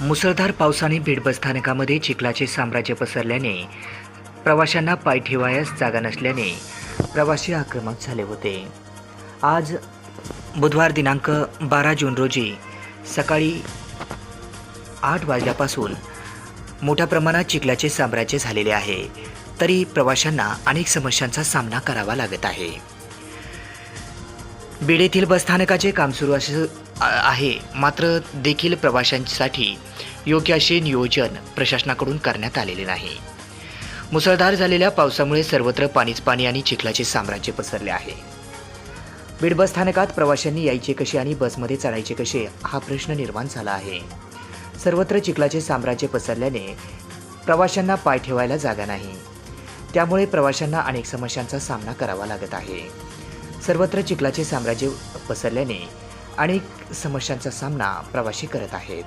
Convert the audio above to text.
मुसळधार पावसाने बीड बसस्थानकामध्ये चिखलाचे साम्राज्य पसरल्याने प्रवाशांना पाय ठेवायस जागा नसल्याने प्रवासी आक्रमक झाले होते. आज बुधवार दिनांक बारा जून रोजी सकाळी आठ वाजल्यापासून मोठ्या प्रमाणात चिखलाचे साम्राज्य झालेले आहे. तरी प्रवाशांना अनेक समस्यांचा सामना करावा लागत आहे. बीड येथील बसस्थानकाचे काम सुरू असे आहे. मात्र देखील प्रवाशांसाठी योग्य असे नियोजन प्रशासनाकडून करण्यात आलेले नाही. मुसळधार झालेल्या पावसामुळे सर्वत्र पाणीच पाणी आणि चिखलाचे साम्राज्य पसरले आहे. बीड बसस्थानकात प्रवाशांनी यायचे कसे आणि बसमध्ये चढायचे कसे हा प्रश्न निर्माण झाला आहे. सर्वत्र चिखलाचे साम्राज्य पसरल्याने प्रवाशांना पाय ठेवायला जागा नाही. त्यामुळे प्रवाशांना अनेक समस्यांचा सामना करावा लागत आहे. सर्वत्र चिखलाचे साम्राज्य पसरल्याने अनेक समस्यांचा सामना प्रवासी करत आहेत.